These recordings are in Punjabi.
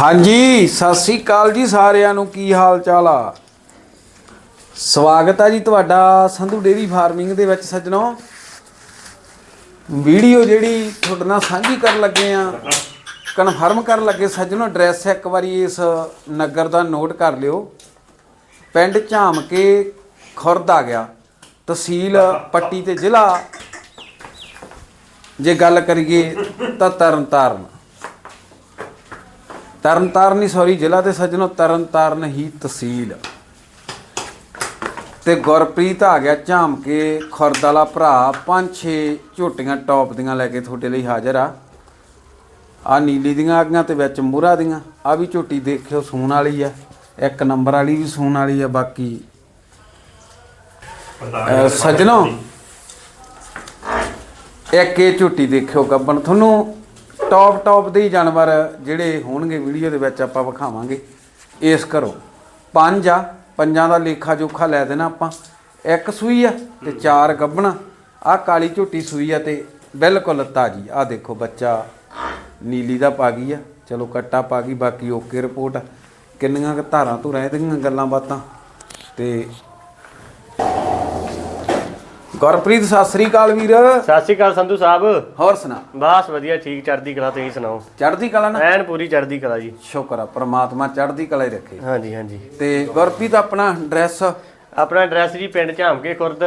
ਹਾਂਜੀ, ਸਤਿ ਸ੍ਰੀ ਅਕਾਲ ਜੀ ਸਾਰਿਆਂ ਨੂੰ। ਕੀ ਹਾਲ ਚਾਲ ਆ? ਸਵਾਗਤ ਆ ਜੀ ਤੁਹਾਡਾ ਸੰਧੂ ਡੇਰੀ ਫਾਰਮਿੰਗ ਦੇ ਵਿੱਚ ਸੱਜਣੋ। ਵੀਡੀਓ ਜਿਹੜੀ ਤੁਹਾਡੇ ਨਾਲ ਸਾਂਝੀ ਕਰਨ ਲੱਗੇ ਆ, ਕਨਫਰਮ ਕਰਨ ਲੱਗੇ। ਸੱਜਣੋ, ਐਡਰੈਸ ਇੱਕ ਵਾਰੀ ਇਸ ਨਗਰ ਦਾ ਨੋਟ ਕਰ ਲਿਓ। ਪਿੰਡ ਝਾਮ ਕੇ ਖੁਰਦ ਆ ਗਿਆ। ਤਹਿਸੀਲ ਪੱਟੀ ਤੇ ਜ਼ਿਲ੍ਹਾ। ਜੇ ਗੱਲ ਕਰੀਏ ਤਾਂ ਤਰਨਤਾਰਨ। ਤਰਨਤਾਰਨ ਹੀ ਸੌਰੀ ਜ਼ਿਲ੍ਹਾ ਤੇ ਸੱਜਣੋ, ਤਰਨਤਾਰਨ ਹੀ ਤਹਿਸੀਲ। ਤੇ ਗੁਰਪ੍ਰੀਤ ਆ ਗਿਆ ਝਾਮ ਕੇ ਖੁਰਦ ਵਾਲਾ ਭਰਾ, ਪੰਜ ਛੇ ਝੋਟੀਆਂ ਟੌਪ ਦੀਆਂ ਲੈ ਕੇ ਤੁਹਾਡੇ ਲਈ ਹਾਜ਼ਰ ਆ। ਆ ਨੀਲੀ ਦੀਆਂ ਆ ਗਈਆਂ ਤੇ ਵਿੱਚ ਮੂਰਾ ਦੀਆਂ, ਆ ਵੀ ਝੋਟੀ ਦੇਖਿਓ, ਸੂਣ ਵਾਲੀ ਆ। ਇੱਕ ਨੰਬਰ ਵਾਲੀ ਵੀ ਸੂਣ ਵਾਲੀ ਆ, ਬਾਕੀ ਸੱਜਣੋ, ਇੱਕ ਇਹ ਝੋਟੀ ਦੇਖਿਓ ਗੱਬਣ। ਤੁਹਾਨੂੰ ਟੌਪ ਟੌਪ ਦੇ ਹੀ ਜਾਨਵਰ ਜਿਹੜੇ ਹੋਣਗੇ ਵੀਡੀਓ ਦੇ ਵਿੱਚ ਆਪਾਂ ਵਿਖਾਵਾਂਗੇ। ਇਸ ਕਰੋ ਪੰਜ ਆ, ਪੰਜਾਂ ਦਾ ਲੇਖਾ ਜੋਖਾ ਲੈ ਦੇਣਾ ਆਪਾਂ। ਇੱਕ ਸੂਈ ਆ ਤੇ ਚਾਰ ਗੱਬਣਾ। ਆ ਕਾਲੀ ਝੋਟੀ ਸੂਈ ਆ ਤੇ ਬਿਲਕੁਲ ਤਾਜੀ। ਆ ਦੇਖੋ ਬੱਚਾ ਨੀਲੀ ਦਾ ਪਾ ਗਈ ਆ। ਚਲੋ ਕੱਟਾ ਪਾ ਗਈ, ਬਾਕੀ ਓਕੇ ਰਿਪੋਰਟ ਕਿੰਨੀਆਂ ਕੁ ਧਾਰਾਂ ਤੋਂ ਰਹਿ ਦੀਆਂ ਗੱਲਾਂ ਬਾਤਾਂ। ਤੇ ਗੁਰਪ੍ਰੀਤ ਸਤਿ ਸ੍ਰੀ ਅਕਾਲ ਵੀਰ। ਸਤਿ ਸ਼੍ਰੀ ਅਕਾਲ ਸੰਧੂ ਸਾਹਿਬ। ਹੋਰ ਸੁਣਾ। ਬਸ ਵਧੀਆ ਠੀਕ ਚੜ੍ਹਦੀ ਕਲਾ ਤੁਸੀਂ ਸੁਣਾਓ? ਚੜ੍ਹਦੀ ਕਲਾ ਨਾ? ਐਨ ਪੂਰੀ ਚੜ੍ਹਦੀ ਕਲਾ ਜੀ। ਸ਼ੁਕਰ ਆ ਪ੍ਰਮਾਤਮਾ ਚੜ੍ਹਦੀ ਕਲਾ ਹੀ ਰੱਖੇ। ਹਾਂਜੀ ਹਾਂਜੀ। ਤੇ ਗੁਰਪ੍ਰੀਤ ਆਪਣਾ ਐਡਰੈਸ ਆਪਣਾ ਐਡਰੈਸ ਜੀ ਪਿੰਡ ਝਾਮਕੇ ਖੁਰਦ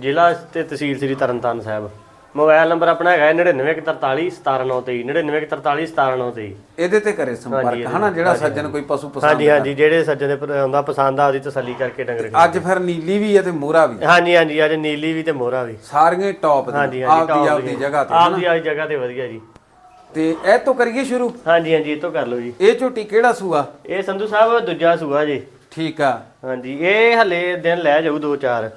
ਜ਼ਿਲ੍ਹਾ ਤੇ ਤਹਿਸੀਲ ਸ੍ਰੀ ਤਰਨਤਾਰਨ ਸਾਹਿਬ। ਮੋਬਾਈਲ ਨੰਬਰ ਆਪਣਾ ਹੈਗਾ 9943 17923 9943 17923 ਇਹਦੇ ਤੇ ਕਰੇ ਸੰਪਰਕ ਹਨਾ ਜਿਹੜਾ ਸੱਜਣ ਕੋਈ ਪਸ਼ੂ ਪਸੰਦ ਹਾਂਜੀ ਹਾਂਜੀ ਜਿਹੜੇ ਸੱਜਣ ਦੇ ਹੁੰਦਾ ਪਸੰਦ ਆ ਉਹਦੀ ਤਸੱਲੀ ਕਰਕੇ ਡੰਗਰ ਅੱਜ ਫਿਰ ਨੀਲੀ ਵੀ ਹੈ ਤੇ ਮੋਰਾ ਵੀ। ਹਾਂਜੀ ਹਾਂਜੀ ਅੱਜ ਨੀਲੀ ਵੀ ਤੇ ਮੋਹਰਾ ਵੀ। ਸਾਰੀਆਂ ਟੌਪ ਹਾਂਜੀ ਆਪਦੀ ਆਪਦੀ। ਜਗ੍ਹਾ ਤੇ ਆਪਦੀ ਆਪਦੀ ਜਗ੍ਹਾ ਤੇ ਵਧੀਆ ਜੀ। ਤੇ ਇਹ ਤੋਂ ਕਰੀਏ ਸ਼ੁਰੂ? ਹਾਂਜੀ ਹਾਂਜੀ ਇਹ ਤੋਂ ਕਰ ਲਓ ਜੀ। ਇਹ ਝੋਟੀ ਕਿਹੜਾ ਸੂਆ? ਇਹ ਸੰਧੂ ਸਾਹਿਬ ਦੂਜਾ ਸੂਆ ਜੀ। ਠੀਕ ਆ। ਹਾਂਜੀ ਇਹ ਹਲੇ ਦਿਨ ਲੈ ਜਾਊ ਦੋ ਚਾਰ।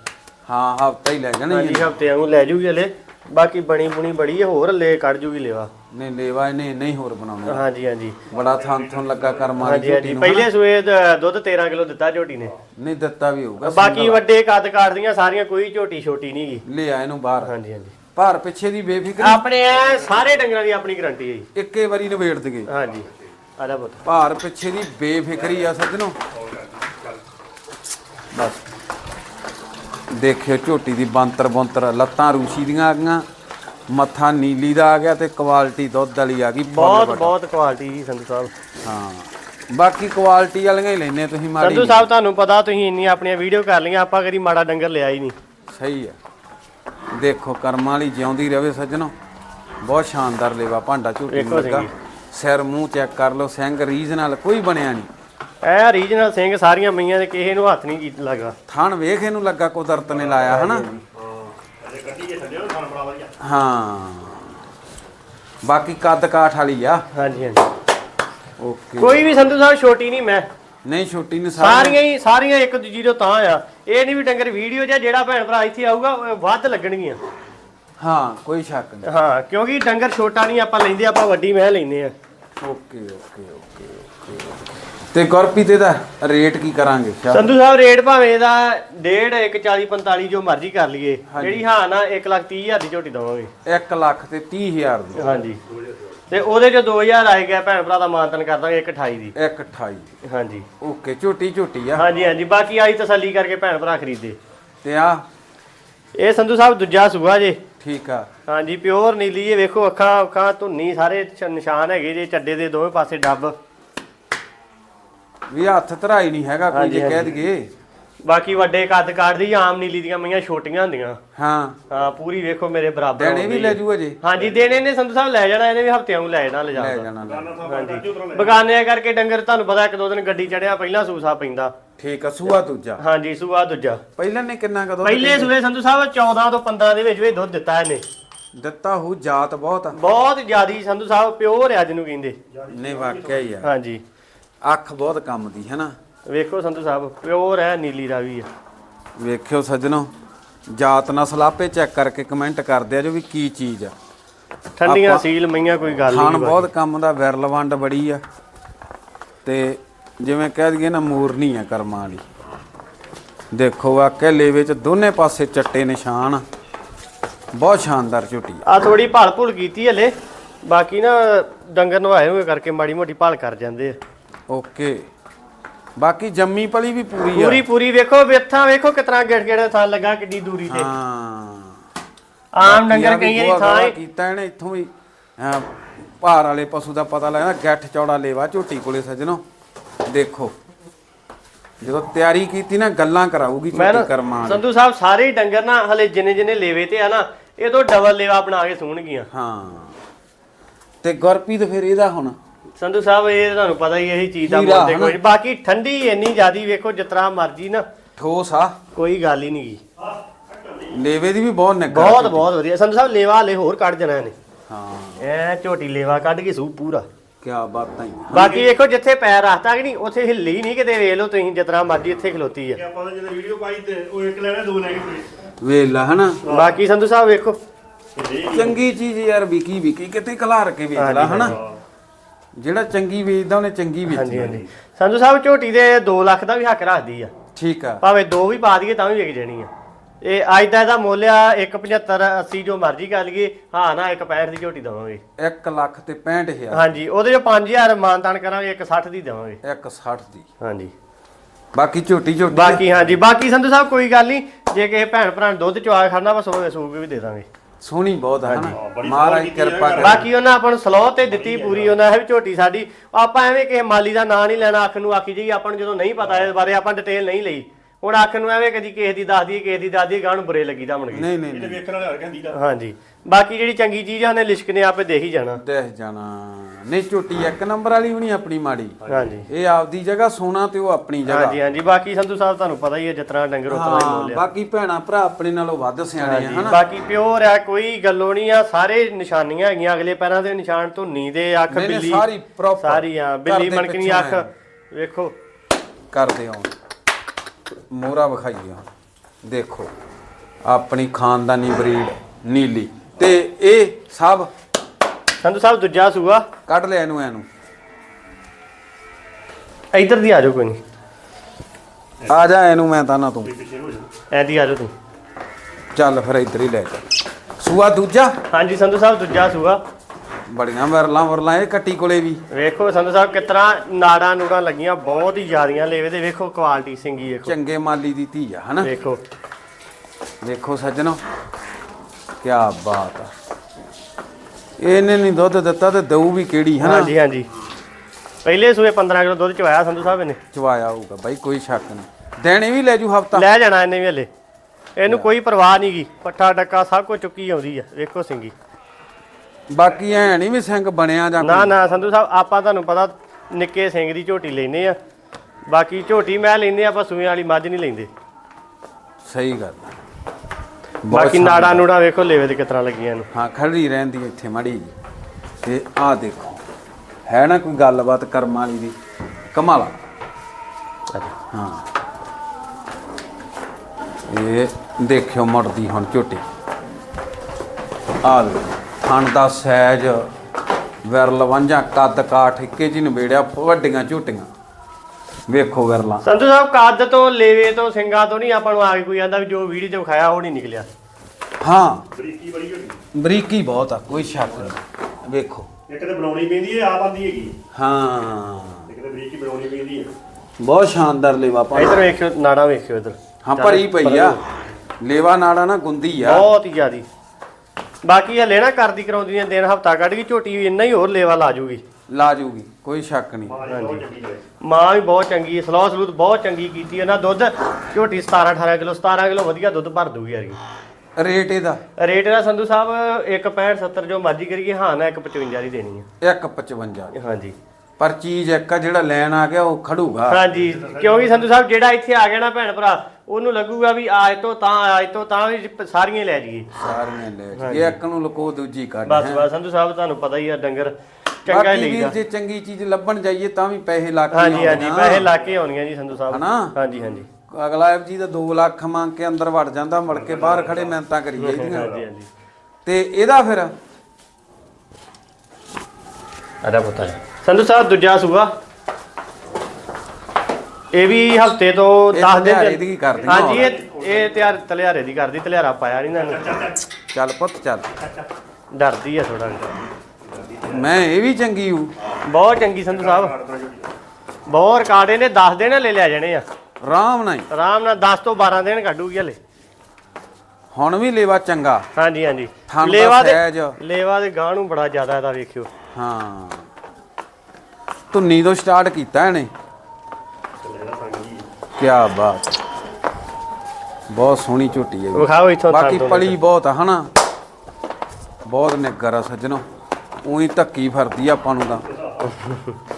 ਹਾਂ ਹਫਤਾ ਹੀ ਲੈ ਜਾਣੀ ਹਾਂਜੀ ਹਫ਼ਤੇ ਵਾਂਗੂ ਲੈ ਜੂਗੀ ਹਲੇ। ਬਾਕੀ ਬਣੀ ਬੁਣੀ ਬੜੀ ਹੈ ਹੋਰ ਹਲੇ ਕੱਢ ਜੂਗੀ ਲੇਵਾ। ਨਹੀਂ ਲੇਵਾ ਇਹਨੇ ਨਹੀਂ ਹੋਰ ਬਣਾਉਣਾ। ਹਾਂਜੀ ਹਾਂਜੀ। ਬੜਾ ਥਾਂ ਥਾਂ ਲੱਗਾ ਕਰਮਾਂ ਦੀ ਹਾਂਜੀ ਹਾਂਜੀ। ਪਹਿਲੇ ਸੂਏ ਦੁੱਧ 13 ਕਿਲੋ ਦਿੱਤਾ ਝੋਟੀ ਨੇ। ਨਹੀਂ ਦਿੱਤਾ ਵੀ ਹੋਊਗਾ ਬਾਕੀ ਵੱਡੇ ਕੱਦ ਕਾਟਦੀਆਂ ਸਾਰੀਆਂ ਕੋਈ ਝੋਟੀ ਛੋਟੀ ਨਹੀਂ ਗੀ। ਲੈ ਆ ਇਹਨੂੰ ਬਾਹਰ। ਹਾਂਜੀ ਹਾਂਜੀ। ਭਾਰ ਪਿੱਛੇ ਦੀ ਬੇਫਿਕਰੀ। ਆਪਣੇ ਸਾਰੇ ਡੰਗਰਾਂ ਦੀ ਆਪਣੀ ਗਾਰੰਟੀ ਹੈ ਜੀ। ਇੱਕੇ ਵਾਰੀ ਨਵੇੜ ਦਗੇ। ਹਾਂਜੀ। ਆਦਾ ਪੁੱਤ। ਭਾਰ ਪਿੱਛੇ ਦੀ ਬੇਫਿਕਰੀ ਆ ਸੱਜਣੋ। ਬਸ। ਦੇਖਿਓ ਝੋਟੀ ਦੀ ਬੰਤਰ ਬੰਤਰ ਲੱਤਾਂ ਰੂਸੀ ਦੀਆਂ ਆ ਗਈਆਂ ਮੱਥਾ ਨੀਲੀ ਦਾ ਆ ਗਿਆ ਤੇ ਕੁਆਲਿਟੀ ਦੁੱਧ ਵਾਲੀ ਆ ਗਈ ਬਹੁਤ। ਬਹੁਤ ਕੁਆਲਿਟੀ ਜੀ ਸੰਧੂ ਸਾਹਿਬ। ਹਾਂ ਬਾਕੀ ਕੁਆਲਿਟੀ ਵਾਲੀਆਂ ਹੀ ਲੈਨੇ ਤੁਸੀਂ ਮਾੜੀ ਸੰਧੂ। ਸਾਹਿਬ ਤੁਹਾਨੂੰ ਪਤਾ ਤੁਸੀਂ ਇੰਨੀਆਂ ਆਪਣੀਆਂ ਵੀਡੀਓ ਕਰ ਲਈਆਂ ਆਪਾਂ ਕਦੀ ਮਾੜਾ ਡੰਗਰ ਲਿਆ ਹੀ ਨਹੀਂ। ਸਹੀ ਆ। ਦੇਖੋ ਕਰਮਾਂ ਵਾਲੀ ਜਿਉਂਦੀ ਰਵੇ ਸੱਜਣੋ। ਬਹੁਤ ਸ਼ਾਨਦਾਰ ਲੇਵਾ ਭਾਂਡਾ ਝੋਟੀ ਲੱਗਾ। ਸਿਰ ਮੂੰਹ ਚੈੱਕ ਕਰ ਲਓ ਸਿੰਘ ਰੀਜਨਲ ਕੋਈ ਬਣਿਆ ਨਹੀਂ। ਐ ਰੀਜਨਲ ਸਿੰਘ ਸਾਰੀਆਂ ਮਈਆਂ ਦੇ ਕਿਸੇ ਨੂੰ ਹੱਥ ਨਹੀਂ ਲੱਗਾ। ਥਣ ਵੇਖ ਇਹਨੂੰ ਲੱਗਾ ਕੁਦਰਤ ਨੇ ਲਾਇਆ ਹਨਾ? ਹਾਂ। ਬਾਕੀ ਕੱਦ ਕਾਠ ਵਾਲੀ ਆ। ਹਾਂਜੀ ਹਾਂਜੀ। ਓਕੇ। ਕੋਈ ਵੀ ਸੰਧੂ ਸਾਹਿਬ ਛੋਟੀ ਨਹੀਂ ਮੈਂ। ਨਹੀਂ ਛੋਟੀ ਨੇ ਸਾਰੀ ਸਾਰੀਆਂ ਹੀ ਸਾਰੀਆਂ ਇੱਕ ਦੂਜੀ ਤੋਂ ਤਾਂ ਆ। ਇਹ ਨਹੀਂ ਵੀ ਡੰਗਰ ਵੀਡੀਓ ਜਾਂ ਜਿਹੜਾ ਭੈਣ ਭਰਾ ਇੱਥੇ ਆਊਗਾ ਉਹ ਵੱਧ ਲੱਗਣਗੀਆਂ। ਹਾਂ ਕੋਈ ਸ਼ੱਕ ਨਹੀਂ। ਹਾਂ ਕਿਉਂਕਿ ਡੰਗਰ ਛੋਟਾ ਨਹੀਂ ਆਪਾਂ ਲੈਂਦੇ ਆਪਾਂ ਵੱਡੀ ਮੈਂ ਲੈਂਦੇ ਆ। Okay okay. ਤੇ ਗੁਰਪ੍ਰੀਤ ਇਹਦਾ ਰੇਟ ਕੀ ਕਰਾਂਗੇ? ਸ਼ਾਹ? ਸੰਧੂ ਸਾਹਿਬ ਰੇਟ ਭਾਵੇਂ ਇਹਦਾ 1.5 140 45 ਜੋ ਮਰਜ਼ੀ ਕਰ ਲਈਏ। ਜਿਹੜੀ ਹਾਂ ਨਾ 1 ਲੱਖ 30 ਹਜ਼ਾਰ ਦੀ ਝੋਟੀ ਦਵਾਂਗੇ। 1 ਲੱਖ ਤੇ 30 ਹਜ਼ਾਰ ਦੀ। ਹਾਂਜੀ। ਤੇ ਉਹਦੇ ਚ 2000 ਆਏ ਗਿਆ ਭੈਣ ਭਰਾ ਦਾ ਮਾਨਤਨ ਕਰ ਦਾਂਗੇ 128 ਦੀ। 128 ਹਾਂਜੀ। ਓਕੇ ਝੋਟੀ ਝੋਟੀ ਆ। ਹਾਂਜੀ ਹਾਂਜੀ। ਬਾਕੀ ਆਈ ਤਸੱਲੀ ਕਰਕੇ ਭੈਣ ਭਰਾ ਖਰੀਦੇ। ਤੇ ਆ? ਇਹ ਸੰਧੂ ਸਾਹਿਬ ਦੂਜਾ ਸੂਆ ਜੇ। ਠੀਕ ਆ। ਹਾਂਜੀ ਪਿਓਰ ਨੀਲੀ ਇਹ ਵੇਖੋ ਅੱਖਾਂ ਅੱਖਾਂ ਧੁੰਨੀ ਸਾਰੇ ਨਿਸ਼ਾਨ ਹੈਗੇ ਜੇ ਚੱਡੇ ਦੇ ਦੋਵੇਂ ਪਾਸੇ ਡੱਬ। ਵੀ ਹੱਥ ਧਰਾਈ ਨਹੀਂ ਹੈਗਾ ਕੋਈ ਜੇ ਕਹਿ। ਦਈਏ। ਬਾਕੀ ਵੱਡੇ ਕੱਦ ਕਾਟਦੀ ਆਮ ਨੀਲੀ ਦੀਆਂ ਮਈਆਂ ਛੋਟੀਆਂ ਹੁੰਦੀਆਂ। ਹਾਂ। ਹਾਂ ਪੂਰੀ ਵੇਖੋ ਮੇਰੇ ਬਰਾਬਰ ਦੇਣੇ ਵੀ ਲੈ। ਜੂ ਅਜੇ? ਹਾਂਜੀ ਦੇਣੇ ਨੇ ਸੰਧੂ ਸਾਹਿਬ ਲੈ ਜਾਣਾ ਇਹਨੇ ਵੀ ਹਫਤਿਆਂ ਨੂੰ ਲੈ ਜਾਣਾ ਲੈ ਜਾਣਾ। ਹਾਂਜੀ। ਬਗਾਨਿਆਂ ਕਰਕੇ ਡੰਗਰ ਤੁਹਾਨੂੰ ਪਤਾ ਇੱਕ ਦੋ ਦਿਨ ਗੱਡੀ ਚੜਿਆ ਪਹਿਲਾਂ ਸੂਸਾ ਪੈਂਦਾ। ਠੀਕ ਆ ਸੂਆ ਦੂਜਾ। ਹਾਂਜੀ ਸੂਆ ਦੂਜਾ। ਪਹਿਲਾਂ ਨੇ ਕਿੰਨਾ ਕਦੋਂ ਪਹਿਲੇ ਸੂਏ ਸੰਧੂ ਸਾਹਿਬ 14 ਤੋਂ 15 ਦੇ ਵਿੱਚ ਵਿੱਚ ਦੁੱਧ ਦਿੱਤਾ ਇਹਨੇ। ਦਿੱਤਾ ਹੂ ਜਾਤ ਬਹੁਤ ਬਹੁਤ ਜ਼ਿਆਦੀ ਸੰਧੂ ਸਾਹਿਬ ਪਿਓਰ ਆ ਜਿਹਨੂੰ ਕਹਿੰਦੇ। ਨਹੀਂ ਵਾਕਿਆ ਹੀ ਆ। ਹਾਂਜੀ। ਅੱਖ ਬਹੁਤ ਕੰਮ ਦੀ ਹੈ ਨਾ? ਵੇਖੋ ਸੰਧੂ ਸਾਹਿਬ ਪਿਓਰ ਹੈ ਨੀਲੀ ਰਾਵੀ ਆ ਵੇਖਿਓ ਸੱਜਣੋ ਜਾਤ ਨਸਲ ਆਪੇ ਚੈੱਕ ਕਰਕੇ ਕਮੈਂਟ ਕਰਦੇ ਆ ਜੋ ਵੀ ਕੀ ਚੀਜ਼ ਆ। ਠੰਡੀਆਂ ਸੀਲ ਮਈਆਂ ਕੋਈ ਗੱਲ ਖਾਣ ਨਹੀਂ ਬਹੁਤ ਕੰਮ ਦਾ ਵਿਰਲ ਵੰਡ ਬੜੀ ਆ। ਤੇ ਜਿਵੇਂ ਕਹਿ ਦਈਏ ਨਾ ਮੂਰਨੀ ਆ ਕਰਮਾਂ ਵਾਲੀ। ਦੇਖੋ ਵਾਕਿਆ ਲੇਵੇ ਚ ਦੋਨੇ ਪਾਸੇ ਚੱਟੇ ਨਿਸ਼ਾਨ ਆ। ਬਹੁਤ ਸ਼ਾਨਦਾਰ ਝੋਟੀ ਆ। ਆ ਥੋੜੀ ਭਾਲ ਭੁਲ ਕੀਤੀ ਹਲੇ। ਬਾਕੀ ਨਾ ਡੰਗਰ ਨਵਾਏ ਹੋਏ ਕਰਕੇ ਮਾੜੀ ਮੋਟੀ ਭਾਲ ਕਰ ਜਾਂਦੇ ਆ। ਓਕੇ। ਬਾਕੀ ਜੰਮੀ ਪਲੀ ਵੀ ਪੂਰੀ ਆ। ਪੂਰੀ ਪੂਰੀ ਵੇਖੋ ਵੇਥਾਂ ਵੇਖੋ ਕਿਤਨਾ ਗਿੜ ਗਿੜ ਥਾਂ ਲੱਗਾ ਕਿੱਡੀ ਦੂਰੀ ਤੇ। ਹਾਂ। ਆਮ ਡੰਗਰ ਕਈਆਂ ਦੀ ਥਾਂ ਹੀ- ਕੀਤਾ ਇਹਨੇ ਇੱਥੋਂ ਵੀ ਅਹ, ਭਾਰ ਵਾਲੇ ਪਸ਼ੂ ਦਾ ਪਤਾ ਲੱਗਦਾ ਗੱਠ ਚੌੜਾ ਲੇਵਾ ਝੋਟੀ ਕੋਲੇ ਸੱਜਣੋ। ਦੇਖੋ ਜਦੋਂ ਤਿਆਰੀ ਕੀਤੀ ਨਾ ਗੱਲਾਂ ਕਰਾਊਗੀ ਮੈਂ ਝੋਟੀ ਕਰਮਾਂ ਵਾਲੀ। ਸੰਧੂ ਸਾਹਿਬ ਸਾਰੇ ਹੀ ਡੰਗਰ ਨਾ ਹਲੇ ਜਿੰਨੇ ਜਿੰਨੇ ਲੇਵੇ ਤੇ ਆ ਨਾ ਇਹ ਤੋਂ ਡਬਲ ਲੇਵਾ ਬਣਾ ਕੇ ਸੂਣਗੀਆਂ। ਹਾਂ। ਤੇ ਗੁਰਪ੍ਰੀਤ ਫਿਰ ਇਹਦਾ ਹੁਣ? ਸੰਧੂ ਸਾਹਿਬ ਇਹ ਤੁਹਾਨੂੰ ਪਤਾ ਹੀ ਇਹੀ ਚੀਜ਼ ਦਾ ਹੀਰਾ, ਹਨਾ? ਕੋਈ ਬਾਕੀ ਠੰਡੀ ਇੰਨੀ ਜ਼ਿਆਦੀ ਵੇਖੋ ਜਿਤਨਾ ਮਰਜ਼ੀ ਨਾ। ਠੋਸ ਆ। ਕੋਈ ਗੱਲ ਹੀ ਨਹੀਂ ਗੀ। ਲੇਵੇ ਦੀ ਵੀ ਬਹੁਤ ਨਿੱਘਾ ਬਹੁਤ ਬਹੁਤ ਵਧੀਆ। ਸੰਧੂ ਸਾਹਿਬ ਲੇਵਾ ਹਲੇ ਹੋਰ ਕੱਢ ਜਾਣਾ ਇਹਨੇ। ਹਾਂ। ਐ ਝੋਟੀ ਲੇਵਾ ਕੱਢ ਕੇ ਸੂ ਪੂਰਾ। ਕੀ ਬਾਤਾਂ ਹੀ। ਬਾਕੀ ਵੇਖੋ ਜਿੱਥੇ ਪੈਰ ਰੱਖਤਾ ਕਿ ਨਹੀਂ ਉੱਥੇ ਹਿੱਲੀ ਨਹੀਂ ਕਿਤੇ ਵੇਖ ਲਓ ਤੁਸੀਂ ਜਿਤਨਾ ਮਰਜ਼ੀ ਇੱਥੇ ਖਲੋਤੀ ਆ। ਆਪਾਂ ਤਾਂ ਜਦੋਂ ਵੀਡੀਓ ਪਾਈ ਤੇ ਉਹ ਇੱਕ ਲੈਣਾ ਦੋ ਲੈ ਕੇ ਤੁਰੇ ਵੇਲਾ ਹਨਾ? ਬਾਕੀ ਸੰਧੂ ਸਾਹਿਬ ਵੇਖੋ। ਚੰਗੀ ਚੀਜ਼ ਯਾਰ ਵਿਕੀ ਵਿਕੀ ਕਿਤੇ ਖਲਾਰ ਕੇ ਵੇਚ ਲਾ ਹਨਾ? ਜਿਹੜਾ ਚੰਗੀ ਵੇਚਦਾ ਉਹਨੇ ਚੰਗੀ ਹਾਂਜੀ ਵੇਚੀ ਹਾਂਜੀ। ਸੰਧੂ ਸਾਹਿਬ ਝੋਟੀ ਦੇ 2 ਲੱਖ ਦਾ ਵੀ ਹੱਕ ਰੱਖਦੀ ਆ। ਠੀਕ ਆ। ਭਾਵੇਂ ਦੋ ਵੀ ਪਾ ਦਈਏ ਤਾਂ ਵੀ ਵਿਕ ਜਾਣੀ ਆ। ਇਹ ਅੱਜ ਦਾ ਇਹਦਾ ਮੁੱਲ ਆ 175 80 ਜੋ ਮਰਜ਼ੀ ਕਰ ਲਈਏ। ਹਾਂ ਨਾ 165 ਦੀ ਝੋਟੀ ਦਵਾਂਗੇ। 1 ਲੱਖ ਤੇ 65000 ਹਾਂਜੀ ਉਹਦੇ ਜੋ 5000 ਮਾਨਤਾਨ ਕਰਾਂਗੇ 160 ਦੀ ਦੇਵਾਂਗੇ। 160 ਦੀ। ਹਾਂਜੀ। ਬਾਕੀ ਝੋਟੀ ਝੋਟੀ ਬਾਕੀ ਹਾਂਜੀ। ਬਾਕੀ ਸੰਧੂ ਸਾਹਿਬ ਕੋਈ ਗੱਲ ਨਹੀਂ। ਜੇ ਕਿਸੇ ਭੈਣ ਭਰਾ ਨੂੰ ਦੁੱਧ ਚਵਾ ਖੜਨਾ ਬਸ ਉਹ ਸੂਪ ਵੀ ਦੇ ਦਾਂਗੇ। ਸੋਹਣੀ ਬਹੁਤ ਹੈ ਬੜੀ ਮਹਾਰਾਜ ਕਿਰਪਾ ਕਰੇ। ਬਾਕੀ ਉਹਨਾਂ ਆਪਾਂ ਨੂੰ ਸਲੋਹ ਤੇ ਦਿੱਤੀ ਪੂਰੀ ਉਹਨਾਂ ਹੈ ਵੀ ਝੋਟੀ ਸਾਡੀ। ਆਪਾਂ ਐਵੇਂ ਕਿਸੇ ਮਾਲੀ ਦਾ ਨਾਂ ਨਹੀਂ ਲੈਣਾ ਅੱਖ ਨੂੰ ਆਖੀ ਜੀ ਆਪਾਂ ਨੂੰ ਜਦੋਂ ਨਹੀਂ ਪਤਾ ਇਸ ਬਾਰੇ ਆਪਾਂ ਡਿਟੇਲ ਨਹੀਂ ਲਈ। ਹੁਣ ਅੱਖ ਨੂੰ ਐਵੇਂ ਕਦੀ ਕਿਸੇ ਦੀ ਦੱਸ ਦਈਏ ਕਿਸੇ ਦੀ ਦੱਸ ਦਈਏ ਗਾਹ ਨੂੰ ਬੁਰੇ ਲੱਗੀ ਜਾਣਗੇ ਨਹੀਂ ਨਹੀਂ ਨਹੀਂ। ਵੇਖਣ ਵਾਲੇ ਹਰ ਕਹਿੰਦੀ ਦਾ। ਹਾਂਜੀ। ਬਾਕੀ ਜਿਹੜੀ ਚੰਗੀ ਚੀਜ਼ ਆ ਉਹਨੇ ਲਿਸ਼ਕ ਨੇ ਆਪੇ ਦੇਖ ਹੀ ਜਾਣਾ। ਦੇਖ ਜਾਣਾ। ਨਹੀਂ ਝੋਟੀ ਇੱਕ ਨੰਬਰ ਵਾਲੀ ਵੀ ਨਹੀਂ ਆਪਣੀ ਮਾੜੀ। ਹਾਂਜੀ। ਇਹ ਆਪਦੀ ਜਗ੍ਹਾ ਸੋਨਾ ਤੇ ਉਹ ਆਪਣੀ ਜਗ੍ਹਾ। ਹਾਂਜੀ ਹਾਂਜੀ। ਬਾਕੀ ਸੰਧੂ ਸਾਹਿਬ ਤੁਹਾਨੂੰ ਪਤਾ ਹੀ ਹੈ ਜਿਤਨਾ ਡੰਗਰ ਉਤਨਾ ਹੀ ਹਾਂ ਮੁੱਲ ਆ। ਬਾਕੀ ਭੈਣਾ ਭਰਾ ਆਪਣੇ ਨਾਲੋਂ ਵੱਧ ਸਿਆਣੇ ਆ ਹਾਂਜੀ। ਹਨਾ? ਬਾਕੀ ਪਿਓਰ ਆ ਕੋਈ ਗੱਲੋਂ ਨਹੀਂ ਆ। ਸਾਰੇ ਨਿਸ਼ਾਨੀਆਂ ਹੈਗੀਆਂ ਅਗਲੇ ਪੈਰਾਂ ਦੇ ਨਿਸ਼ਾਨ ਧੁੰਨੀ ਦੇ ਅੱਖ ਨਹੀਂ, ਨਹੀਂ, ਬਿੱਲੀ। ਸਾਰੀ proper ਸਾਰੀ ਆ ਘਰ ਬਿੱਲੀ ਦੇ ਮਣਕਣੀ ਪਿੱਛੋਂ ਅੱਖ। ਵੇਖੋ। ਕਰਦੇ ਆਉਂ ਮੋਹਰਾ ਵਿਖਾਈਏ ਹੁਣ। ਦੇਖੋ ਆਪਣੀ ਖਾਨਦਾਨੀ ਬਰੀਡ ਨੀਲੀ। ਤੇ ਇਹ ਸਭ ਸੰਧੂ ਸਾਹਿਬ ਦੂਜਾ ਸੂਆ। ਕੱਢ ਲਿਆ ਇਹਨੂੰ ਐਨੂੰ ਇੱਧਰ ਦੀ ਆ ਜਾਓ ਕੋਈ ਨਹੀਂ। ਆ ਜਾ ਇਹਨੂੰ ਮੈਂ ਤਾਂ ਨਾ ਤੂੰ। ਜਾ ਐਦੀ ਆ ਜਾਓ ਤੂੰ ਚੱਲ ਫਿਰ ਇੱਧਰ ਹੀ ਲੈ ਜਾ। ਸੂਆ ਦੂਜਾ? ਹਾਂਜੀ ਸੰਧੂ ਸਾਹਿਬ ਦੂਜਾ ਸੂਆ। ਬੜੀਆਂ ਵਰਲਾਂ ਵਰਲਾਂ ਇਹ ਕੱਟੀ ਕੋਲੇ ਵੀ। ਵੇਖੋ ਸੰਧੂ ਸਾਹਿਬ ਕਿਤਨਾ ਨਾੜਾਂ ਨੂੜਾਂ ਲੱਗੀਆਂ ਬਹੁਤ ਹੀ ਜ਼ਿਆਦੀਆਂ ਲੇਵੇ ਦੇ। ਵੇਖੋ ਕੁਆਲਿਟੀ ਸਿੰਗੀ ਵੇਖੋ। ਚੰਗੇ ਮਾਲੀ ਦੀ ਧੀ ਆ ਹਨਾ? ਵੇਖੋ। ਦੇਖੋ ਸੱਜਣੋ। ਕੀ ਬਾਤ ਆ। ਇਹਨੇ ਨਹੀਂ ਦੁੱਧ ਦਿੱਤਾ ਤੇ ਦਊ ਵੀ ਕਿਹੜੀ ਹਨਾ? ਹਾਂਜੀ ਹਾਂਜੀ। ਪਹਿਲੇ ਸੂਏ 15 ਕਿਲੋ ਦੁੱਧ ਚਵਾਇਆ ਸੰਧੂ ਸਾਹਿਬ ਨੇ ਚਵਾਇਆ ਹੋਊਗਾ ਬਾਈ ਕੋਈ ਸ਼ੱਕ ਨਹੀਂ ਦੇਣੇ ਵੀ ਲੈ ਜੂ ਹਫਤਾ। ਲੈ ਜਾਣਾ ਇਹਨੇ ਵੀ ਹਲੇ। ਇਹਨੂੰ ਕੋਈ ਪਰਵਾਹ ਨਹੀਂ ਗੀ। ਪੱਠਾ ਡੱਕਾ ਸਭ ਕੁਝ ਚੁੱਕੀ ਆਉਂਦੀ ਆ। ਵੇਖੋ ਸਿੰਗੀ। ਬਾਕੀ ਐ ਨਹੀਂ ਵੀ ਸਿੰਘ ਬਣਿਆ ਜਾਂ ਨਾ ਨਾ ਸੰਧੂ ਸਾਹਿਬ ਆਪਾਂ ਤੁਹਾਨੂੰ ਪਤਾ ਨਿੱਕੇ ਸਿੰਘ ਦੀ ਝੋਟੀ ਲੈਨੇ ਆ। ਬਾਕੀ ਝੋਟੀ ਮੈਂ ਲੈਨੇ ਆਪਾਂ ਸੂਏ ਵਾਲੀ ਮੱਝ ਨਹੀਂ ਲੈਂਦੇ। ਸਹੀ ਗੱਲ ਆ। ਬਾਕੀ। ਨਾੜਾਂ ਨੂੜਾਂ ਵੇਖੋ ਲੇਵੇ ਤੇ ਕਿਤਨਾ ਲੱਗੀਆਂ ਇਹਨੂੰ ਹਾਂ ਖੜੀ ਰਹਿੰਦੀ ਇੱਥੇ ਮੜੀ ਜੀ ਤੇ ਆਹ ਦੇਖੋ ਹੈ ਨਾ ਕੋਈ ਗੱਲਬਾਤ ਕਰਮ ਵਾਲੀ ਦੀ? ਕਮਾਲਾ ਹਾਂ। ਇਹ ਦੇਖਿਓ ਮੜਦੀ ਹੁਣ ਝੋਟੀ। ਆ ਲਓ ਥਣ ਦਾ ਸਹਿਜ ਵਿਰਲ ਵਾਂਝਾ ਕੱਦ ਕਾਠ ਇੱਕੇ ਜੀ ਨਵੇੜਿਆ ਵੱਡੀਆਂ ਝੋਟੀਆਂ। ਵੇਖੋ ਵਿਰਲਾ ਸੰਧੂ ਸਾਹਿਬ ਕੱਦ ਤੋਂ ਲੇਵੇ ਤੋਂ ਸਿੰਘਾਂ ਤੋਂ ਨਹੀਂ ਆਪਾਂ ਨੂੰ ਆ ਕੇ ਕੋਈ ਆਂਦਾ ਵੀ ਜੋ ਵੀਡੀਓ 'ਚ ਵਿਖਾਇਆ ਉਹ ਨਹੀਂ ਨਿਕਲਿਆ। ਹਾਂ। ਬਰੀਕੀ ਬੜੀ ਹੋਈ। ਬਰੀਕੀ ਬਹੁਤ ਆ ਕੋਈ ਸ਼ੱਕ ਨਹੀਂ। ਵੇਖੋ। ਇੱਕ ਤੇ ਬਣਾਉਣੀ ਪੈਂਦੀ ਹੈ ਆਪ ਆਂਦੀ ਹੈਗੀ। ਹਾਂ। ਇੱਕ ਤੇ ਬਰੀਕੀ ਬਣਾਉਣੀ ਪੈਂਦੀ ਹੈ। ਬਹੁਤ ਸ਼ਾਨਦਾਰ ਲੇਵਾ ਪਾ ਇਧਰ ਵੇਖਿਓ ਨਾੜਾਂ ਵੇਖਿਓ ਇਧਰ। ਹਾਂ ਭਰੀ ਪਈ ਆ। ਲੇਵਾ ਨਾੜਾ ਨਾ ਗੁੰਦੀ ਆ। ਬਹੁਤ ਹੀ ਜ਼ਿਆਦੀ। ਬਾਕੀ ਇਹ ਲੈਣਾ ਕਰਦੀ ਕਰਾਉਂਦੀ ਦੀਆਂ ਦਿਨ ਹਫਤਾ ਕੱਢ ਗਈ ਝੋਟੀ ਵੀ ਇੰਨਾ ਹੀ ਹੋਰ ਲੇਵਾ ਲਾ ਜੂਗੀ। ਲਾ ਜੂਗੀ ਕੋਈ ਸ਼ੱਕ ਨਹੀਂ। ਮਾਂ ਵੀ ਬਹੁਤ ਚੰਗੀ ਹੈ ਸਲਾਹ ਸਲੂਤ ਬਹੁਤ ਚੰਗੀ ਕੀਤੀ ਹੈ। ਨਾ ਦੁੱਧ ਝੋਟੀ 17 18 ਕਿਲੋ 17 ਕਿਲੋ ਵਧੀਆ ਦੁੱਧ ਭਰ ਦੂਗੀ ਯਾਰ। ਰੇਟ ਇਹਦਾ? ਰੇਟ ਦਾ ਸੰਧੂ ਸਾਹਿਬ 165 70 ਜੋ ਮਰਜ਼ੀ ਕਰੀਏ ਹਾਂ ਨਾ 155 ਦੀ ਦੇਣੀ 155 ਹੈ ਹਾਂਜੀ। ਪਰ ਚੀਜ਼ ਇੱਕ ਆ ਜਿਹੜਾ ਲੈਣ ਆ ਗਿਆ ਉਹ ਖੜੂਗਾ। ਹਾਂਜੀ ਕਿਉਂਕਿ ਸੰਧੂ ਸਾਹਿਬ ਜਿਹੜਾ ਇੱਥੇ ਆ ਗਿਆ ਨਾ ਭੈਣ ਭਰਾ ਉਹਨੂੰ ਲੱਗੂਗਾ ਵੀ ਆਜ ਤੋਂ ਤਾਂ ਆਜ ਤੋਂ ਤਾਂ ਵੀ ਸਾਰੀਆਂ ਲੈ ਜਾਈਏ। ਸਾਰੀਆਂ ਲੈ ਜੇ ਇੱਕ ਨੂੰ ਲਕੋ ਦੂਜੀ ਕੱਢ ਬਸ ਬਸ ਸੰਧੂ ਸਾਹਿਬ ਤੁਹਾਨੂੰ ਪਤਾ ਹੀ ਆ ਡੰਗਰ ਚੰਗਾ ਬਾਕੀ ਵੀਰ ਲਈਦਾ। ਜੇ ਚੰਗੀ ਚੀਜ਼ ਲੱਭਣ ਜਾਈਏ ਤਾਂ ਵੀ ਪੈਸੇ ਲੱਗ ਹਾਂਜੀ ਹਾਂਜੀ ਪੈਸੇ ਲਾ ਕੇ ਆਉਣੀਆਂ ਜੀ ਸੰਧੂ ਸਾਹਿਬ। ਹਨਾ? ਹਾਂਜੀ ਹਾਂਜੀ। ਅਗਲਾ ਜੀ ਦਾ 2 ਲੱਖ ਮੰਗ ਕੇ ਅੰਦਰ ਵੜ ਜਾਂਦਾ ਮੁੜ ਕੇ ਬਾਹਰ ਖੜੇ ਮਿਹਨਤਾਂ ਕਰੀ ਜਾਈਦੀਆਂ। ਹਾਂਜੀ ਹਾਂਜੀ। ਤੇ ਇਹਦਾ ਫਿਰ? ਅਦਾ ਪਤਾ ਹੈ। ਸੰਧੂ ਸਾਹਿਬ ਦੂਜਾ ਸੂਆ। ਇਹ ਵੀ ਹਫ਼ਤੇ ਤੋਂ ਇਹ 10 ਦਿਨ ਤਲਿਆਰੇ ਦੀ ਕਰਦੀ ਨਾ ਹਾਂਜੀ ਇਹ ਇਹ ਤਿਆਰ ਤਲਿਆਰੇ ਦੀ ਕਰਦੀ ਤਲਿਆਰਾ ਪਾਇਆ ਨਹੀਂ ਨਾ। ਚੱਲ ਪੁੱਤ ਚੱਲ। ਡਰਦੀ ਆ ਥੋੜਾ ਮੈਂ ਇਹ ਵੀ ਚੰਗੀ ਹੂੰ। ਬਹੁਤ ਚੰਗੀ ਸੰਧੂ ਸਾਹਿਬ। ਬਹੁਤ ਰਿਕਾਰਡ ਇਹਨੇ 10 ਦਿਨ ਲੈ ਜਾਣੇ ਆ। ਆਰਾਮ ਨਾਲ ਹੀ। ਆਰਾਮ ਨਾਲ 10 ਤੋਂ 12 ਦਿਨ ਕੱਢੂਗੀ ਹਲੇ। ਹੁਣ ਵੀ ਲੇਵਾ ਚੰਗਾ। ਹਾਂਜੀ ਹਾਂਜੀ। ਥਣ ਦਾ ਲੇਵਾ ਦੇ ਸਹਿਜ। ਲੇਵਾ ਦੇ ਗਾਂ ਨੂੰ ਬੜਾ ਜ਼ਿਆਦਾ ਇਹਦਾ ਵੇਖਿਓ। ਹਾਂ। ਧੁੰਨੀ ਤੋਂ ਸਟਾਰਟ ਕੀਤਾ ਇਹਨੇ। ਲੈਣਾ ਸੰਗੀ ਕੀ ਬਾਤ। ਬਹੁਤ ਸੋਹਣੀ ਝੋਟੀ ਹੈ ਜੀ। ਵਿਖਾਓ ਇੱਥੋਂ ਬਾਕੀ ਪਲੀ ਬਹੁਤ ਆ ਹਨਾ? ਬਹੁਤ ਨਿੱਗਰ ਆ ਸੱਜਣੋ। ਉਹੀ ਧੱਕੀ ਫਰਦੀ ਆ ਆਪਾਂ ਨੂੰ ਤਾਂ।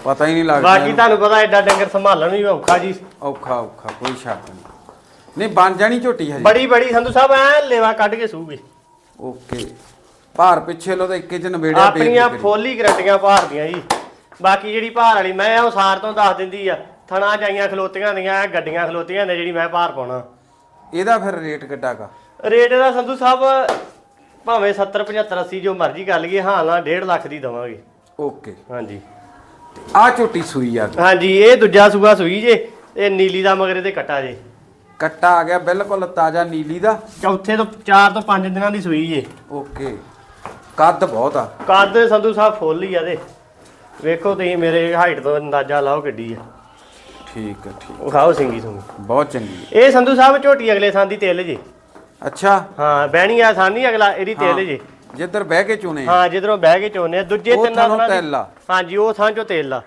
ਪਤਾ ਹੀ ਨਹੀਂ ਲੱਗਦਾ ਬਾਕੀ। ਤੁਹਾਨੂੰ ਪਤਾ ਐਡਾ ਡੰਗਰ ਸੰਭਾਲਣ ਵੀ ਔਖਾ ਜੀ। ਔਖਾ ਔਖਾ ਕੋਈ ਸ਼ੱਕ ਨਹੀਂ। ਨਹੀਂ ਬਣ ਜਾਣੀ ਝੋਟੀ ਹਜੇ। ਬੜੀ ਬੜੀ ਸੰਧੂ ਸਾਹਿਬ ਐ ਲੇਵਾ ਕੱਢ ਕੇ ਸੂਗੀ। ਓਕੇ। ਭਾਰ ਪਿੱਛੇ ਲੋ ਤਾਂ ਇੱਕੇ ਚ ਨਵੇੜਿਆ ਆਪਣੀਆਂ। ਫੋਲੀ ਗਰੰਟੀਆਂ ਭਾਰਦੀਆਂ ਜੀ। ਬਾਕੀ ਜਿਹੜੀ ਭਾਰ ਵਾਲੀ ਮੈਂ ਉਹ ਸਾਰ ਤੋਂ ਦੱਸ ਦਿੰਦੀ ਆ। ਥਣਾ ਜਾਈਆਂ ਖਲੋਤੀਆਂ ਦੀਆਂ ਗੱਡੀਆਂ ਖਲੋਤੀਆਂ ਨੇ ਜਿਹੜੀ ਮੈਂ ਭਾਰ ਪਾਉਣਾ। ਇਹਦਾ ਫਿਰ ਰੇਟ ਕਿੱਡਾ ਕਾ ਰੇਟ ਦਾ ਸੰਧੂ ਸਾਹਿਬ ਭਾਵੇਂ 70 75 80 ਜੋ ਮਰਜ਼ੀ ਕਰ ਲਈਏ ਹਾਂ ਨਾ 1.5 ਲੱਖ ਦੀ ਦਵਾਂਗੇ। ਓਕੇ। ਹਾਂਜੀ। ਆ ਝੋਟੀ ਸੂਈ ਆ। ਹਾਂਜੀ ਇਹ ਦੂਜਾ ਸੂਆ ਸੂਈ ਜੇ ਇਹ ਨੀਲੀ ਦਾ ਮਗਰੇ ਤੇ ਕੱਟਾ ਜੇ। ਕੱਟਾ ਆ ਗਿਆ ਬਿਲਕੁਲ ਤਾਜ਼ਾ ਨੀਲੀ ਦਾ। ਚੌਥੇ ਤੋਂ 4 ਤੋਂ 5 ਦਿਨਾਂ ਦੀ ਸੂਈ ਜੇ। ਓਕੇ। ਕੱਦ ਬਹੁਤ ਆ। ਕੱਦ ਸੰਧੂ ਸਾਹਿਬ ਫੁੱਲ ਹੀ ਆ ਦੇ। ਵੇਖੋ ਤੁਸੀਂ ਮੇਰੇ ਹਾਈਟ ਤੋਂ ਅੰਦਾਜ਼ਾ ਲਾਓ ਕਿੱਡੀ ਆ। ਠੀਕ ਹੈ ਠੀਕ ਖਾਓ ਸਿੰਗੀ ਸੁੰਗੀ ਬਹੁਤ ਚੰਗੀ ਇਹ ਸੰਧੂ ਸਾਹਿਬ ਝੋਟੀ ਅਗਲੇ ਥਾਂ ਦੀ ਤੇਲ ਜੇ। ਅੱਛਾ। ਹਾਂ ਬਹਿਣੀ ਆ ਸਾਨੀ ਅਗਲਾ ਇਹਦੀ ਤੇਲ ਜੇ। ਜਿੱਧਰ ਬਹਿ ਕੇ ਚੁਣੇ ਹਾਂ ਜਿੱਧਰੋਂ ਬਹਿ ਕੇ ਚੋਨੇ ਦੂਜੇ ਤਿੰਨਾਂ ਥਾਂੋਂ ਤੇਲ ਆ। ਹਾਂਜੀ ਉਹ ਥਾਂ ਚੋਂ ਤੇਲ ਆ।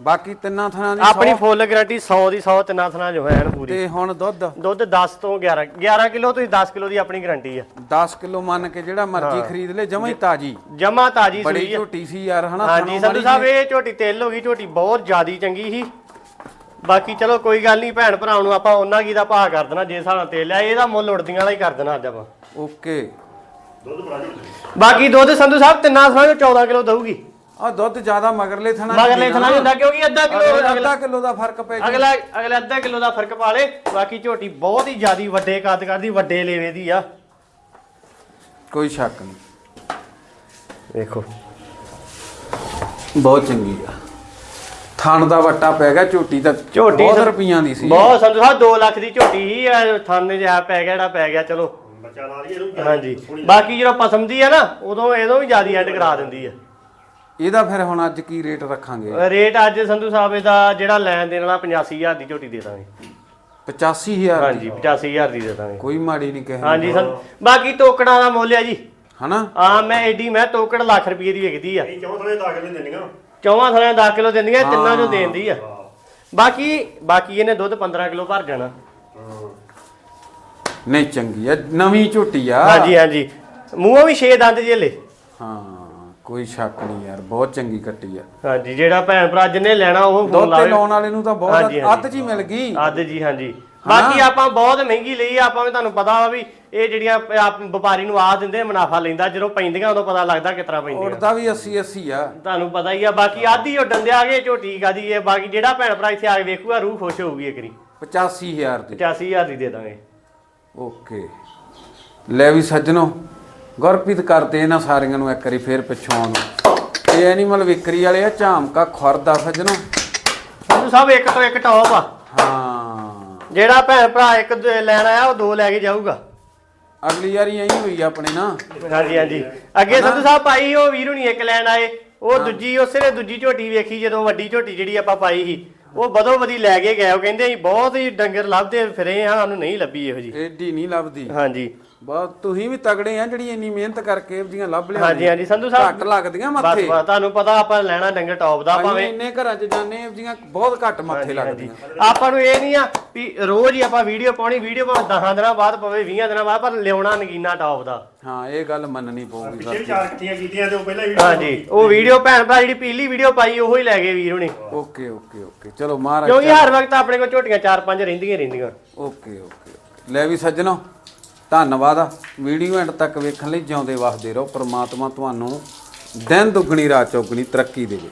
ਬਾਕੀ ਤਿੰਨਾਂ ਥਾਂ ਦੀ ਆਪਣੀ ਫੁੱਲ ਗਾਰੰਟੀ 100 ਦੀ 100 ਤਿੰਨਾਂ ਥਾਂ ਜੋ ਐਨ ਪੂਰੀ। ਤੇ ਹੁਣ ਦੁੱਧ? ਦੁੱਧ 10 ਤੋਂ 11 11 ਕਿਲੋ ਤੁਸੀਂ 10 ਕਿਲੋ ਦੀ ਆਪਣੀ ਗਾਰੰਟੀ ਆ। 10 ਕਿਲੋ ਮੰਨ ਕੇ ਜਿਹੜਾ ਮਰਜ਼ੀ ਖਰੀਦ ਲੈ ਜਮਾਂ ਹੀ ਤਾਜੀ। ਜਮਾ ਤਾਜੀ ਬੜੀ ਸੂਈ ਆ। ਝੋਟੀ ਸੀ ਯਾਰ ਹਨਾ ਹਾਂਜੀ ਸੰਧੂ ਸਾਹਿਬ ਇਹ ਝੋਟੀ ਤੇਲ ਹੋ ਗਈ ਝੋਟੀ ਬਹੁਤ ਜ਼ਿਆਦੀ ਚੰਗੀ ਸੀ। ਬਾਕੀ ਚਲੋ ਕੋਈ ਗੱਲ ਨਹੀਂ ਭੈਣ ਭਰਾਵਾਂ ਨੂੰ ਆਪਾਂ ਉਹਨਾਂ ਕੀ ਦਾ ਭਾਅ ਕਰ ਦੇਣਾ ਜੇ ਸਾਡਾ ਤੇਲ ਆ ਇਹਦਾ ਮੁੱਲ ਉੜਦੀਆਂ ਵਾਲਾ ਹੀ ਕਰ ਦੇਣਾ ਅੱਜ ਆਪਾਂ। ਓਕੇ। ਦੁੱਧ ਬੜਾ ਜੀ ਬਾਕੀ ਦੁੱਧ ਸੰਧੂ ਸਾਹਿਬ ਤਿੰਨਾਂ ਥਾਂ 14 ਕਿਲੋ ਦਊਗੀ। ਆ ਦੁੱਧ ਜ਼ਿਆਦਾ ਮਗਰਲੇ ਥਣਾ ਮਗਰਲੇ ਥਾਂ ਹੁੰਦਾ ਕਿਉਂਕਿ ਅੱਧਾ ਕਿਲੋ ਅੱਧਾ ਕਿਲੋ ਦਾ ਫ਼ਰਕ ਪੈ ਗਿਆ ਅਗਲਾ ਅਗਲਾ ਅੱਧਾ ਕਿਲੋ ਦਾ ਫ਼ਰਕ ਪਾ ਲੇ। ਬਾਕੀ ਝੋਟੀ ਬਹੁਤ ਹੀ ਜ਼ਿਆਦੀ ਵੱਡੇ ਕੱਦ ਕਰਦੀ ਵੱਡੇ ਲੇਵੇ ਦੀ ਆ। ਕੋਈ ਸ਼ੱਕ ਨਹੀਂ। ਵੇਖੋ। ਬਹੁਤ ਚੰਗੀ ਆ। ਥਣ ਦਾ ਵੱਟਾ ਪੈ ਗਿਆ ਝੋਟੀ ਤਾਂ ਝੋਟੀ ਬਹੁਤ ਰੁਪਈਆਂ ਦੀ ਸੀ। ਬਹੁਤ ਸੰਧੂ ਸਾਹਿਬ 2 ਲੱਖ ਦੀ ਝੋਟੀ ਹੀ ਆ ਥਾਨੇ ਜਿਹਾ ਪੈ ਗਿਆ ਜਿਹੜਾ ਪੈ ਗਿਆ ਚਲੋ। ਬੱਚਾ ਲਾ ਲਈ ਇਹਨੂੰ ਹਾਂਜੀ। ਸੋਹਣੀ ਬਾਕੀ ਜਦੋਂ ਪਸੰਦੀ ਆ ਨਾ ਉਦੋਂ ਇਹਦੋਂ ਵੀ ਜ਼ਿਆਦੀ ਐਡ ਕਰਾ ਦਿੰਦੀ ਆ। ਇਹਦਾ ਫਿਰ ਹੁਣ ਅੱਜ ਕੀ ਰੇਟ ਰੱਖਾਂਗੇ? ਰੇਟ ਅੱਜ ਸੰਧੂ ਸਾਹਿਬ ਇਹਦਾ ਜਿਹੜਾ ਲੈਣ ਦੇਣ ਵਾਲਾ 85000 ਦੀ ਝੋਟੀ ਦੇ ਦਾਂਗੇ। 85000 ਹਾਂਜੀ 85000 ਦੀ ਦੇ ਦਾਂਗੇ। ਕੋਈ ਮਾੜੀ ਨਹੀਂ ਕਹੇ ਹਾਂਜੀ ਬਾਕੀ ਟੋਕੜਾਂ ਦਾ ਮੁੱਲ ਆ ਜੀ। ਹਨਾ? ਆ ਮੈਂ ਐਡੀ ਮੈਂ ਟੋਕੜ ਲੱਖ ਰੁਪਏ ਦੀ ਵਿਕਦੀ ਆ। ਇਹ ਕਿਉਂ ਥੋੜੇ ਦਾਗ ਨਹੀਂ ਦਿੰਦੀਆਂ ਚੌਵਾਂ ਥਾਂ 10 ਕਿਲੋ ਦਿੰਦੀਆਂ ਤਿੰਨਾਂ ਚੋਂ। ਦੇਂਦੀ ਆ। ਬਾਕੀ ਬਾਕੀ ਇਹਨੇ ਦੁੱਧ 15 ਕਿਲੋ ਭਰ ਜਾਣਾ। ਨਹੀਂ ਚੰਗੀ ਆ ਨਵੀਂ ਝੋਟੀ ਆ। ਹਾਂਜੀ ਹਾਂਜੀ। ਮੂੰਹੋਂ ਵੀ 6 ਦੰਦ ਜੇਲੇ ਹਾਂ ਕੋਈ ਸ਼ੱਕ ਨਹੀਂ ਯਾਰ ਬਹੁਤ ਚੰਗੀ ਕੱਟੀ ਆ। ਹਾਂਜੀ ਜਿਹੜਾ ਭੈਣ ਭਰਾ ਜਿਹਨੇ ਲੈਣਾ ਉਹ ਫੋਨ ਦੁੱਧ ਤੇ ਲਾਵੇ ਲਾਉਣ ਵਾਲੇ ਨੂੰ ਤਾਂ ਬਹੁਤ ਹਾਂਜੀ, ਹਾਂਜੀ। ਅੱਧ ਹੀ ਮਿਲ ਗਈ। ਅੱਧ ਜੀ ਹਾਂਜੀ। ਬਾਕੀ ਆਪਾਂ ਬਹੁਤ ਮਹਿੰਗੀ ਲਈ ਆ, ਆਪਾਂ ਵੀ ਤੁਹਾਨੂੰ ਪਤਾ ਵਾ ਵੀ ਇਹ ਜਿਹੜੀਆਂ ਆਪ ਵਪਾਰੀ ਨੂੰ ਆਹ ਦਿੰਦੇ ਆ, ਮੁਨਾਫਾ ਲੈਂਦਾ ਜਦੋਂ ਪੈਂਦੀਆਂ ਉਦੋਂ ਪਤਾ ਲੱਗਦਾ ਕਿਤਨਾ ਪੈਂਦੀਆਂ। ਉੜਦਾ ਵੀ 80 80 ਆ। ਤੁਹਾਨੂੰ ਪਤਾ ਹੀ ਆ ਬਾਕੀ ਆਧੀ ਉੱਡਣ ਦੇ ਆ ਗਏ ਝੋਟੀ ਕਾਦੀ ਹੈ ਬਾਕੀ ਜਿਹੜਾ ਭੈਣ ਭਰਾ ਇੱਥੇ ਆ ਕੇ ਵੇਖੂਗਾ ਰੂਹ ਖੁਸ਼ ਹੋਊਗੀ ਇਕਰੀ 85000 ਦੀ। 85000 ਦੀ ਦੇ ਦਾਂਗੇ। ਓਕੇ। ਲੈ ਵੀ ਸੱਜਣੋ ਗੁਰਪ੍ਰੀਤ ਕਰਦੇ ਇਹਨਾਂ ਸਾਰੀਆਂ ਨੂੰ ਇੱਕ ਵਾਰੀ ਫੇਰ ਪਿੱਛੋਂ ਆਉਣ ਇਹ ਐਨੀਮਲ ਵਿਕਰੀ ਵਾਲੇ ਆ ਝਾਮਕਾ ਖੁਰਦਾ ਸੱਜਣੋ। ਸੰਧੂ ਸਾਹਿਬ ਇੱਕ ਤੋਂ ਇੱਕ ਟੌਪ ਆ। ਹਾਂ। ਜਿਹੜਾ ਭੈਣ ਭਰਾ ਇੱਕ ਦ- ਲੈਣ ਆਇਆ ਉਹ ਦੋ ਲੈ ਕੇ ਜਾਊਗਾ। ਅਗਲੀ ਵਾਰੀ ਐਂ ਹੋਈ ਆਪਣੇ ਨਾ। ਹਾਂਜੀ ਹਾਂਜੀ। ਅੱਗੇ ਸੰਧੂ ਸਾਹਿਬ ਪਾਈ ਉਹ ਵੀਰੂ ਨਹੀਂ ਇੱਕ ਲੈਣ ਆਏ। ਉਹ ਦੂਜੀ ਉਸੇ ਨੇ ਦੂਜੀ ਝੋਟੀ ਵੇਖੀ ਜਦੋਂ ਵੱਡੀ ਝੋਟੀ ਜਿਹੜੀ ਆਪਾਂ ਪਾਈ ਸੀ। ਉਹ ਬਦੋ ਬਦੀ ਲੈ ਕੇ ਗਏ ਉਹ ਕਹਿੰਦੇ ਅਸੀਂ ਬਹੁਤ ਹੀ ਡੰਗਰ ਲੱਭਦੇ ਫਿਰੇ ਆ ਸਾਨੂੰ ਨਹੀਂ ਲੱਭੀ ਇਹੋ ਜੀ ਏਡੀ ਨਹੀਂ ਲੱਭਦੀ। ਹਾਂਜੀ। ਬਹੁਤ ਤੁਸੀਂ ਵੀ ਤਗੜੇ ਆ ਜਿਹੜੀ ਇੰਨੀ ਮਿਹਨਤ ਕਰਕੇ ਇਹਦੀਆਂ ਲੱਭ ਲਿਆ ਹਾਂਜੀ ਹਾਂਜੀ ਸੰਧੂ ਸਾਹਿਬ। ਘੱਟ ਲੱਗਦੀਆਂ ਬਸ ਮੱਥੇ। ਬਸ ਤੁਹਾਨੂੰ ਪਤਾ ਆਪਾਂ ਲੈਣਾ ਡੰਗਰ ਟੌਪ ਦਾ ਭਾਵੇਂ ਭਾਵੇਂ ਇੰਨੇ ਘਰਾਂ 'ਚ ਜਾਂਦੇ ਇਹਦੀਆਂ ਬਹੁਤ ਘੱਟ ਮੱਥੇ ਲੱਗਦੀਆਂ। ਆਪਾਂ ਨੂੰ ਇਹ ਨਹੀਂ ਆ ਵੀ ਰੋਜ਼ ਹੀ ਆਪਾਂ ਵੀਡੀਓ ਪਾਉਣੀ ਵੀਡੀਓ ਭਾਵੇਂ 10 ਦਿਨਾਂ ਬਾਅਦ ਪਵੇ 20 ਦਿਨਾਂ ਬਾਅਦ ਪਰ ਲਿਆਉਣਾ ਨਗੀਨਾ ਟੌਪ ਦਾ। ਹਾਂ ਇਹ ਗੱਲ ਮੰਨਣੀ ਪਊਗੀ ਪਿੱਛੇ ਵੀ ਚਾਰ ਇਕੱਠੀਆਂ ਕੀਤੀਆਂ ਤੇ ਉਹ ਪਹਿਲਾਂ ਹੀ ਹਾਂਜੀ ਉਹ ਵੀਡੀਓ ਭੈਣ ਭਰਾ ਜਿਹੜੀ ਪਹਿਲੀ ਵੀਡੀਓ ਪਾਈ ਉਹੋ ਹੀ ਲੈ ਗਏ ਵੀਰ ਹੁਣੀ। Okay okay okay. ਚਲੋ ਮਹਾਰਾਜ ਕਿਉਂਕਿ ਹਰ ਵਕਤ ਆਪਣੇ ਕੋਲ ਝੋਟੀਆਂ ਚਾਰ ਪੰਜ ਰਹਿੰਦੀਆਂ ਹੀ ਰਹਿੰਦੀਆਂ। Okay okay. ਲੈ ਵੀ ਸੱਜਣੋ। ਧੰਨਵਾਦ ਵੀਡੀਓ ਐਂਡ ਤੱਕ ਵੇਖਣ ਲਈ ਜਿਉਂਦੇ ਵਸਦੇ ਰਹੋ। ਪ੍ਰਮਾਤਮਾ ਤੁਹਾਨੂੰ ਦਿਨ ਦੁੱਗਣੀ, ਰਾਤ ਚੌਗਣੀ ਤਰੱਕੀ ਦੇਵੇ।